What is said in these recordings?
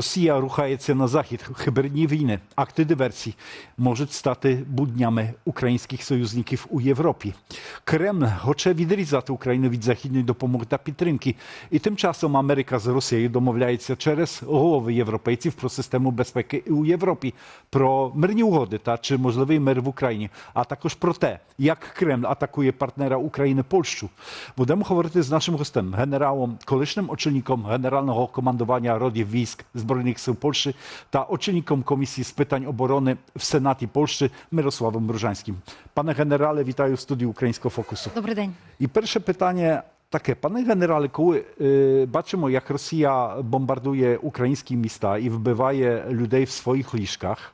Росія рухається на захід. Хиберні війни, акти диверсій можуть стати буднями українських союзників у Європі. Кремль хоче відрізати Україну від західної допомоги та підтримки. І тим часом Америка з Росією домовляється через голови європейців про систему безпеки у Європі, про мирні угоди та чи можливий мир в Україні, а також про те, як Кремль атакує партнера України Польщу. Будемо говорити з нашим гостем, генералом, колишнім очільником генерального командування родів військ Збройних сил Польщі та очільником комісії з питань оборони в Сенаті Польщі Мирославом Бружанським. Пане генерале, вітаю в студії Українського фокусу. Добрий день. І перше питання таке, пане генерале, коли е, бачимо, як Росія бомбардує українські міста і вбиває людей в своїх ліжках,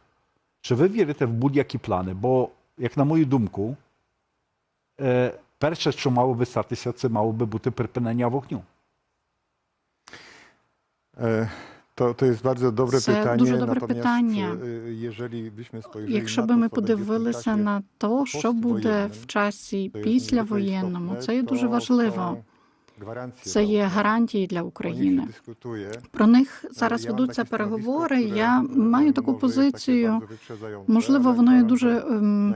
чи ви вірите в будь-які плани? Бо, як на мою думку, е, перше, що мало би статися, це мало би бути припинення вогню. E, To, to jest bardzo dobre Це pytanie. дуже добре natomiast, питання. e, Jeżeli byśmy spojrzeli Якщо na би ми подивилися на то, що буде в часі післявоєнному, це є дуже важливо. Це є гарантії для України. Про них зараз ведуться переговори. Я e, маю таку позицію. Можливо, воно є дуже ем,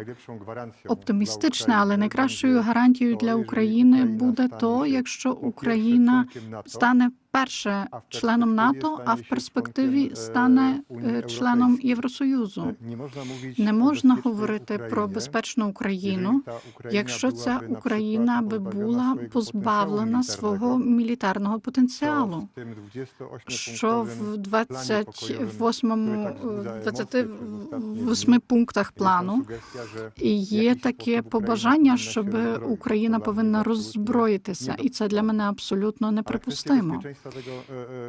оптимістичне, але найкращою гарантією для України буде то, якщо Україна стане перше членом НАТО, а в перспективі е, стане е, членом Євросоюзу. Mówić Не можна говорити про безпечну Україну, якщо ця Україна би була позбавлена свого мілітарного потенціалу. w tym 28 Що в 28 28 28 пунктах плану є таке побажання, щоб Україна повинна роззброїтися, і це для мене абсолютно неприпустимо.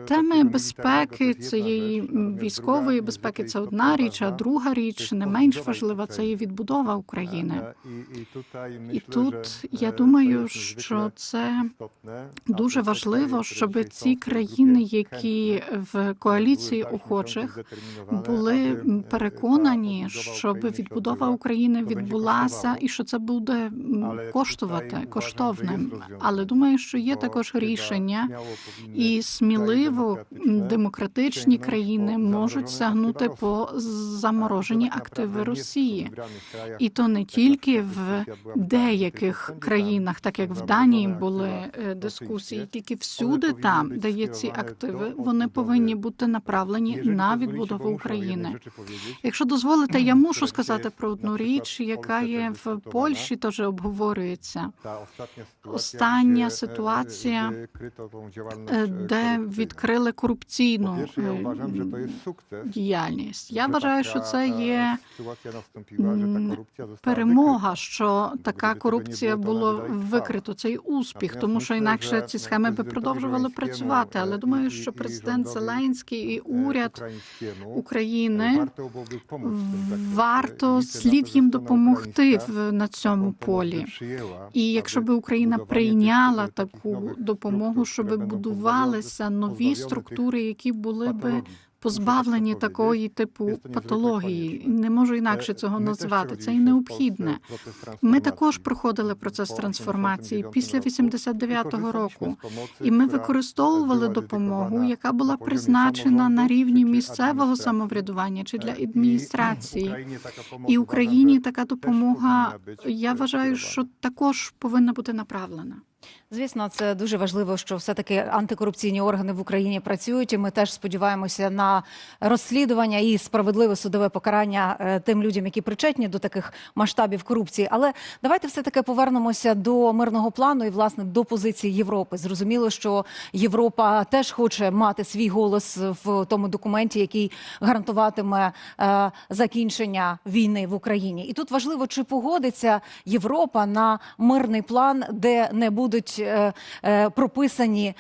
Теми безпеки цієї військової безпеки це одна річ, а друга річ не менш важлива це є відбудова України. І тут я думаю, що це дуже важливо, щоб ці країни, які в коаліції охочих, були переконані, щоб відбудова України відбулася, і що це буде коштувати коштовним. Але думаю, що є також рішення, і сміливо демократичні країни можуть сягнути по заморожені активи Росії. І то не тільки в деяких країнах, так як в Данії були е, дискусії, тільки всюди там, де є ці активи, вони повинні бути направлені на відбудову України. Якщо дозволите, я мушу сказати про одну річ, яка є в Польщі, теж обговорюється. Остання ситуація, е, де відкрили корупційну е, діяльність. Я що вважаю, що це е, є перемога, що така корупція було викрито. Цей успіх, тому що інакше ці схеми би продовжували працювати. Але е, думаю, що президент Зеленський і Е, уряд України варто слід їм допомогти на цьому полі. І якщо би Україна прийняла таку допомогу, щоб które będą будувалися нові структури, які були би позбавлені такої типу патології. Не можу інакше цього назвати. Це і необхідне. Ми також проходили процес трансформації після року. 89-го року. І ми використовували допомогу, яка була призначена на рівні місцевого самоврядування чи для Е, адміністрації. І Україні така допомога, я вважаю, що також повинна бути направлена. Звісно, це дуже важливо, що все-таки антикорупційні органи в Україні працюють. І ми теж сподіваємося на розслідування і справедливе судове покарання е, тим людям, які причетні до таких масштабів корупції. Але давайте все таки повернемося до мирного плану і власне до позиції Європи. Зрозуміло, що Європа теж хоче мати свій голос в тому документі, який гарантуватиме е, закінчення війни в Україні. І тут важливо, чи погодиться Європа на мирний план, де не будуть е, е, прописані е,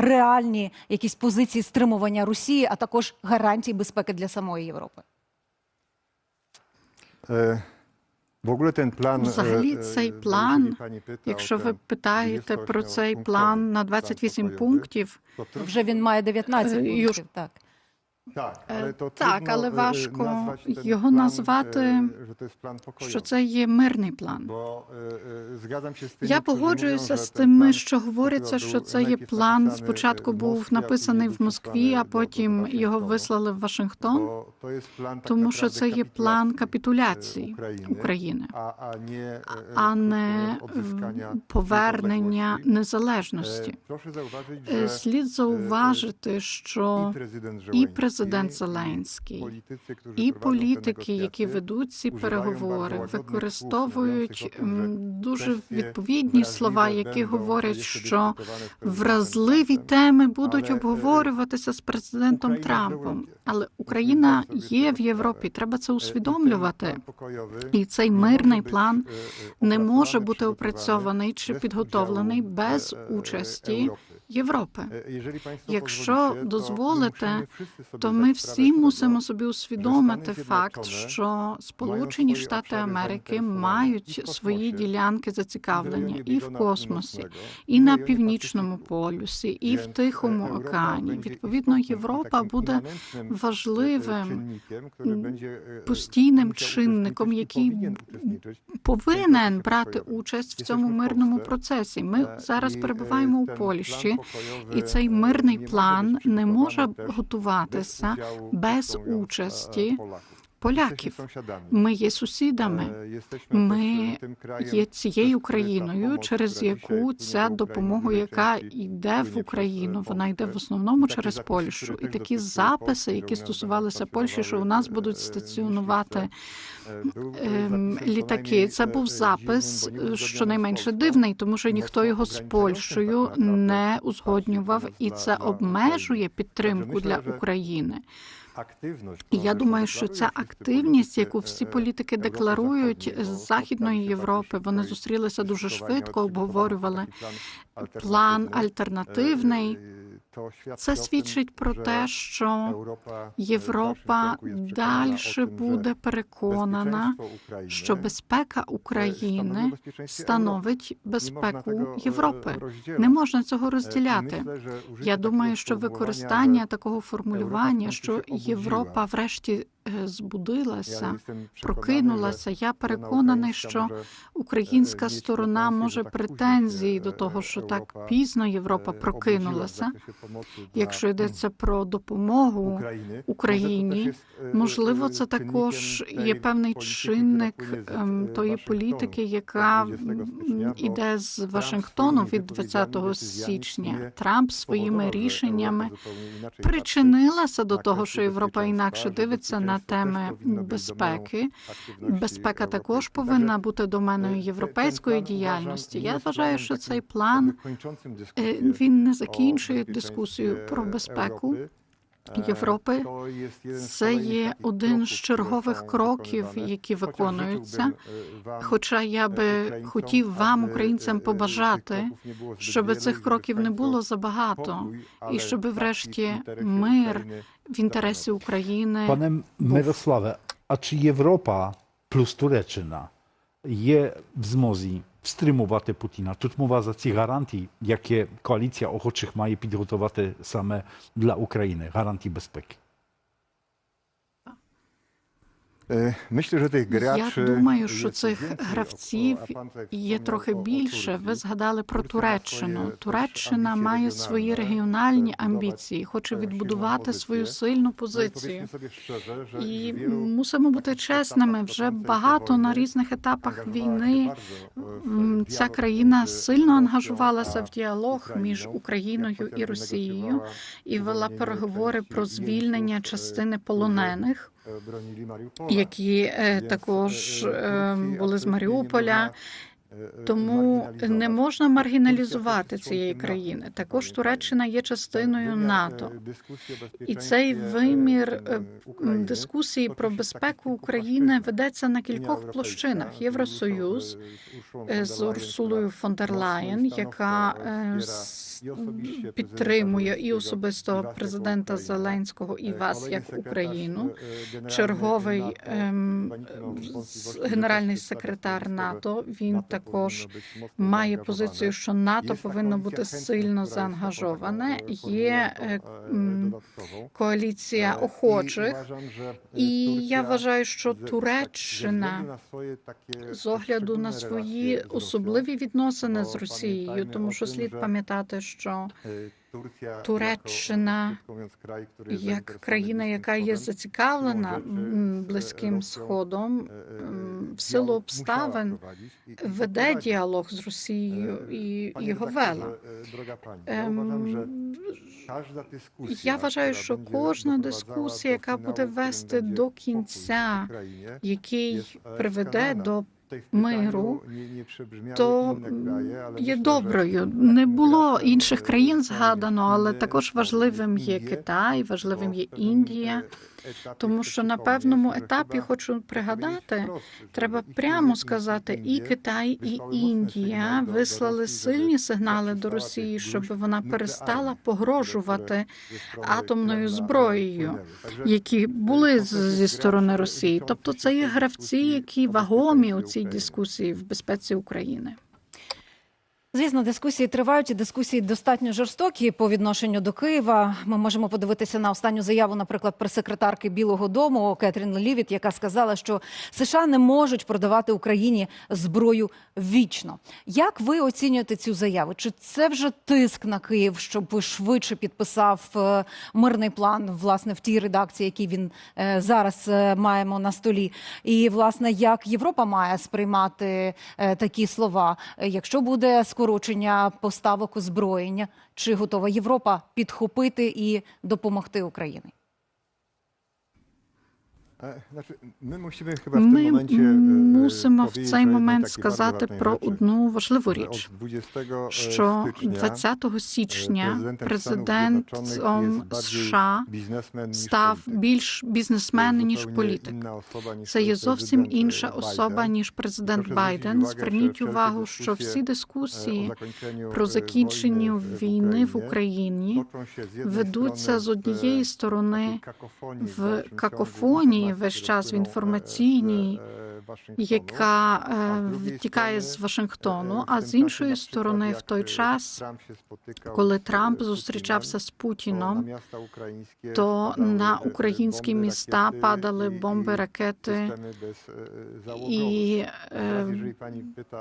реальні якісь позиції стримування Росії, а також гарантії безпеки для самої Європи. Взагалі, цей план, Якщо ви питаєте про цей план на план 28 пунктів, то Вже він має 19 Е, пунктів. Так. Так, Е, але то так, але е, важко його назвати, е, що це є мирний план. Я погоджуюся з тими, що говориться, що це є план. Спочатку був написаний в Москві, а потім його вислали в Вашингтон, тому що це є план капітуляції, України, а, не, повернення незалежності. Слід зауважити, що і президент президент Зеленський, і політики, які ведуть ці переговори, використовують дуже відповідні слова, які говорять, що вразливі теми будуть е, обговорюватися з президентом Трампом. Але Україна є в Європі. Треба це Е, усвідомлювати. І цей мирний план е, не може бути опрацьований чи підготовлений без участі Європи. Е, Якщо дозволите, То ми всі мусимо собі усвідомити факт, що Сполучені Штати Америки мають свої ділянки зацікавлення і в космосі, і на північному полюсі, і в Тихому е, океані. Відповідно, Європа буде е, важливим е, постійним чинником, який повинен брати участь в цьому мирному процесі. Ми Е, зараз перебуваємо е, у Польщі, і цей мирний план не може готуватися без участі. Поляків. Ми є сусідами. Ми є цією країною, через яку ця допомога, яка йде в Україну, вона йде в основному через Польщу. І такі записи, які що стосувалися Польщі, що у нас будуть стаціонувати ем, літаки. Це був запис, ніби щонайменше дивний, тому що ніхто його з Польщею не узгоднював, і це обмежує підтримку для України. І я думаю, що ця активність, яку всі політики декларують з Західної Європи, вони зустрілися дуже швидко, обговорювали план альтернативний. Це свідчить про те, що Європа далі буде переконана, що безпека України становить безпеку Європи. Не можна цього розділяти. Я думаю, що використання такого формулювання, що Європа врешті е, збудилася, прокинулася. Я переконаний, що українська сторона може претензії до того, що так пізно Європа прокинулася. Якщо йдеться про допомогу Україні, можливо, це також є певний чинник ем, тої політики, яка м, іде з Вашингтону від 20 січня. Трамп своїми рішеннями причинилася до того, що Європа інакше дивиться на теми безпеки. Безпека також повинна бути доменою європейської діяльності. Я вважаю, що цей план е, він не закінчує дискусію про безпеку. Європи. Це є один з чергових кроків, які виконуються. Хоча я би хотів вам, українцям, побажати, щоб цих кроків не було забагато, і щоб, врешті, мир в інтересі України Panie Mirosławie, a czy Європа плюс Туреччина є в змозі встримувати Путіна? Тут мова за ці гарантії, які коаліція охочих має підготувати саме для України, гарантії безпеки. Myślę, że Я думаю, що цих гравців є трохи більше. Ви згадали про Туреччину. Туреччина має свої регіональні амбіції, хоче відбудувати свою сильну Ну, позицію. І мусимо бути чесними. Вже багато на різних етапах війни dialog ця країна сильно ангажувалася в діалог між Україною, і Росією і вела переговори про звільнення e, частини полонених. Які е, також е, були з Маріуполя. E, Тому не можна маргіналізувати цієї країни. Також. Туреччина є частиною НАТО. е, дискусії І цей вимір е, е, дискусії про безпеку України ведеться на кількох площинах. Євросоюз е, з Урсулою фон дер Лаєн, яка е, підтримує і особисто президента Зеленського і Е, вас як Україну. е, е, Черговий ем, генеральний секретар НАТО. Він НАТО також має позицію, що НАТО повинно бути сильно заангажоване. Є е, коаліція охочих. І я вважаю, що Туреччина з огляду на свої особливі відносини з Росією, тому що слід пам'ятати, що Туреччина як країна, яка є зацікавлена близьким сходом, в силу обставин веде діалог з Росією і його вела. Ем, Я вважаю, що кожна дискусія, яка буде вести до кінця, який приведе до миру, то є доброю. Не було інших країн згадано, але також важливим є Китай, важливим є Індія. Тому що на певному етапі хочу пригадати, треба прямо сказати, і Китай, і Індія вислали сильні сигнали до Росії, щоб вона перестала погрожувати атомною зброєю, які були зі сторони Росії. Тобто, це є гравці, які вагомі у цій дискусії в безпеці України. Звісно, дискусії тривають і дискусії достатньо жорстокі по відношенню до Києва. Ми можемо подивитися на останню заяву, наприклад, прес-секретарки Білого Дому Кетрін Лівіт, яка сказала, що США не можуть продавати Україні зброю вічно. Як ви оцінюєте цю заяву? Чи це вже тиск на Київ, щоб швидше підписав е, мирний план, власне, в тій редакції, який він е, зараз е, маємо на столі? І власне, як Європа має сприймати такі слова, якщо буде скорочення поставок озброєння, чи готова Європа підхопити і допомогти Україні? Ми мусимо chyba w Ми momencie мусимо в цей момент сказати про одну важливу річ. 20 Що stycznia 20 січня президентом США став більш бізнесмен ніж політик. Це є зовсім інша е, особа ніж президент Байден. зверніть увагу, що всі дискусії, е, про е, закінчення війни в Україні ведуться з однієї е, сторони в какофонії весь час в інформаційній, яка е, відтікає з Вашингтону. А з іншої сторони, в той час, коли Трамп зустрічався з Путіном, то на українські міста падали бомби, ракети і е,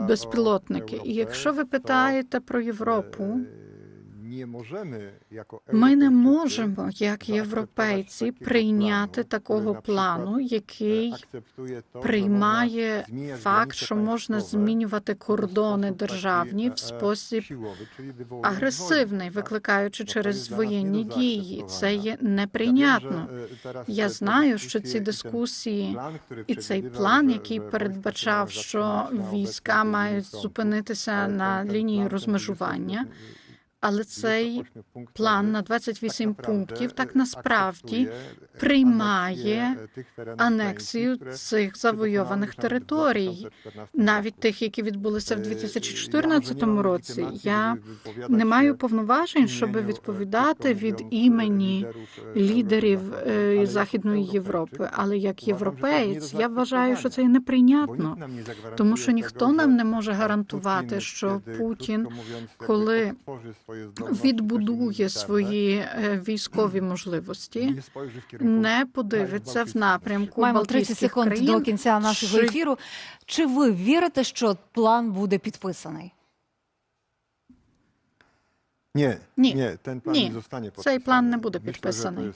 безпілотники. І якщо ви питаєте про Європу, ми не можемо, як європейці, прийняти такого плану, який приймає факт, що можна змінювати кордони державні в спосіб агресивний, викликаючи через воєнні дії. Це є неприйнятно. Я знаю, що ці дискусії і цей план, який передбачав, що війська мають зупинитися на лінії розмежування, 28 але цей план на tak 28 пунктів e, так насправді e, приймає анексію цих завойованих територій, навіть тих, які відбулися в Е, 2014 я вже не маю році. Я не маю повноважень, щоб е, відповідати від імені е, лідерів, е, е, Західної Європи. Але як європеєць, я вважаю, що це неприйнятно. Тому що ніхто нам не може е, гарантувати, що Путін, коли відбудує свої е, військові можливості, не подивиться в напрямку Маємо 30 секунд секунд до кінця нашого Чи- ефіру. Чи ви вірите, що план буде підписаний? Ні, Ні. Ні. Цей план не буде підписаний.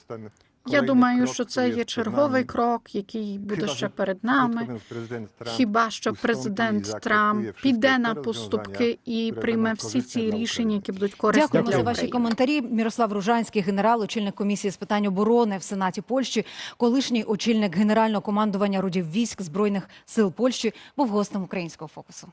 Я думаю, що це є черговий крок, який буде ще перед нами. президент Хіба що президент Трамп піде на поступки і прийме всі ці рішення, які будуть корисні Дякуємо для за ваші коментарі. Мірослав Ружанський, генерал, очільник комісії з питань оборони в Сенаті Польщі, колишній очільник генерального командування родів військ збройних сил Польщі, був гостем українського фокусу.